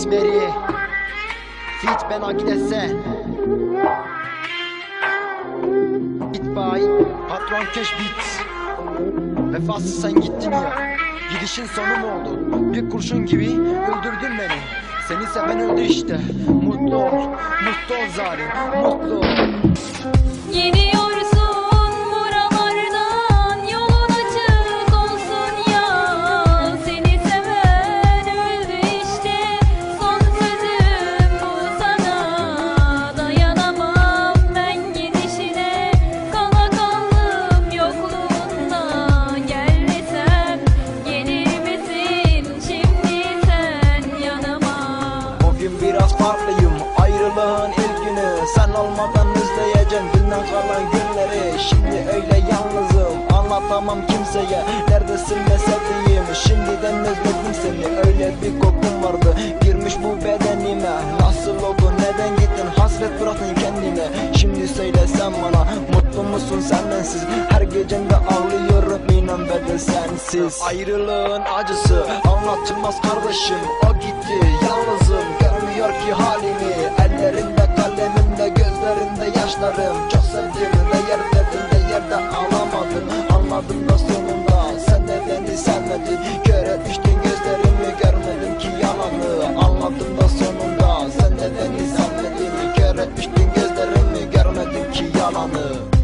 Esmeri Fit ben agidese Bit bay Patron keş bit Vefasız sen gittin ya. Gidişin sonu mu oldu? Bir kurşun gibi öldürdün beni. Seni seven öldü işte. Mutlu ol, mutlu ol zalim. Mutlu ol. Olmadan özleyeceğim dünden kalan günleri Şimdi öyle yalnızım. Anlatamam kimseye Neredesin be sevdiğim. Şimdiden özledim seni Öyle bir kokun vardı. Girmiş bu bedenime Nasıl oldu neden gittin? Hasret bıraktın kendine. Şimdi söyle sen bana mutlu musun sen bensiz Her gecemde ağlıyorum inan bedel sensiz. Ayrılığın acısı anlatılmaz kardeşim. O gitti yalnızım. Görmüyor ki halimi kalemimde gözlerinde yaşlarım Çok sevdim ve yer verdim de yerde ağlamadım. Anladım da sonunda sen de beni sevmedin. Kör etmiştin gözlerimi görmedim ki yalanı. Anladım da sonunda sen de beni sevmedin. Kör etmiştin gözlerimi görmedim ki yalanı